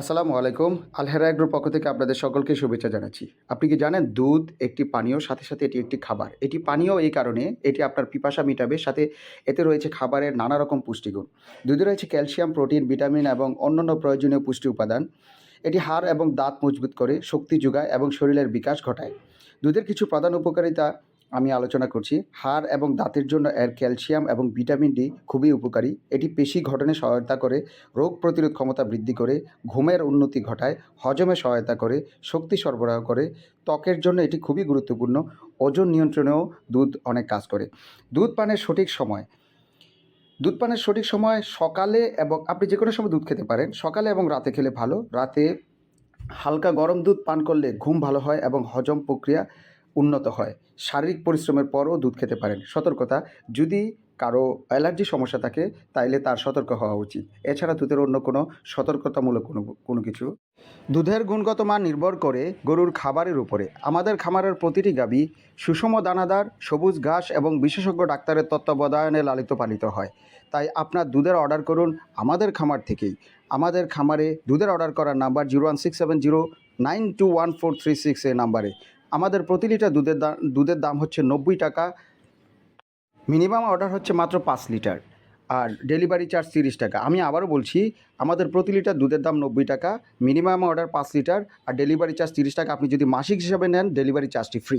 আসসালামু আলাইকুম, আলহেরা এগ্রোর পক্ষ থেকে আপনাদের সকলকে শুভেচ্ছা জানাচ্ছি। আপনি কি জানেন, দুধ, একটি পানীয়, সাথে সাথে এটি একটি খাবার। এটি পানীয় এই কারণে এটি আপনার পিপাসা মিটাবে, সাথে এতে রয়েছে খাবারের নানা রকম পুষ্টিগুণ। দুধে রয়েছে ক্যালসিয়াম, প্রোটিন, ভিটামিন এবং অন্যান্য প্রয়োজনীয় পুষ্টি উপাদান। এটি হাড় এবং দাঁত মজবুত করে, শক্তি যোগায় এবং শরীরের বিকাশ ঘটায়। দুধের কিছু প্রধান উপকারিতা আমি আলোচনা করছি। হাড় এবং দাঁতের জন্য এর ক্যালসিয়াম এবং ভিটামিন ডি খুবই উপকারী। এটি পেশি গঠনে সহায়তা করে, রোগ প্রতিরোধ ক্ষমতা বৃদ্ধি করে, ঘুমের উন্নতি ঘটায়, হজমে সহায়তা করে, শক্তি সরবরাহ করে। ত্বকের জন্য এটি খুবই গুরুত্বপূর্ণ। ওজন নিয়ন্ত্রণেও দুধ অনেক কাজ করে। দুধ পানের সঠিক সময়। দুধ পানের সঠিক সময় সকালে এবং আপনি যে কোনো সময় দুধ খেতে পারেন। সকালে এবং রাতে খেলে ভালো। রাতে হালকা গরম দুধ পান করলে ঘুম ভালো হয় এবং হজম প্রক্রিয়া উন্নত হয়। শারীরিক পরিশ্রমের পরও দুধ খেতে পারেন। সতর্কতা, যদি কারও অ্যালার্জি সমস্যা থাকে, তাইলে তার সতর্ক হওয়া উচিত। এছাড়া দুধের অন্য কোনো সতর্কতামূলক কোনো কোনো কিছু? দুধের গুণগত মান নির্ভর করে গরুর খাবারের উপরে। আমাদের খামারের প্রতিটি গাবি সুষম দানাদার, সবুজ ঘাস এবং বিশেষজ্ঞ ডাক্তারের তত্ত্বাবধানে লালিত পালিত হয়। তাই আপনার দুধের অর্ডার করুন আমাদের খামার থেকেই। আমাদের খামারে দুধের অর্ডার করার number zero one six seven zero nine two one four three six এই নাম্বারে। আমাদের প্রতি লিটার দুধের দাম দুধের দাম হচ্ছে নব্বই টাকা। মিনিমাম অর্ডার হচ্ছে মাত্র পাঁচ লিটার, আর ডেলিভারি চার্জ তিরিশ টাকা। আমি আবারও বলছি, আমাদের প্রতি লিটার দুধের দাম নব্বই টাকা, মিনিমাম অর্ডার পাঁচ লিটার, আর ডেলিভারি চার্জ তিরিশ টাকা। আপনি যদি মাসিক হিসাবে নেন, ডেলিভারি চার্জটি ফ্রি।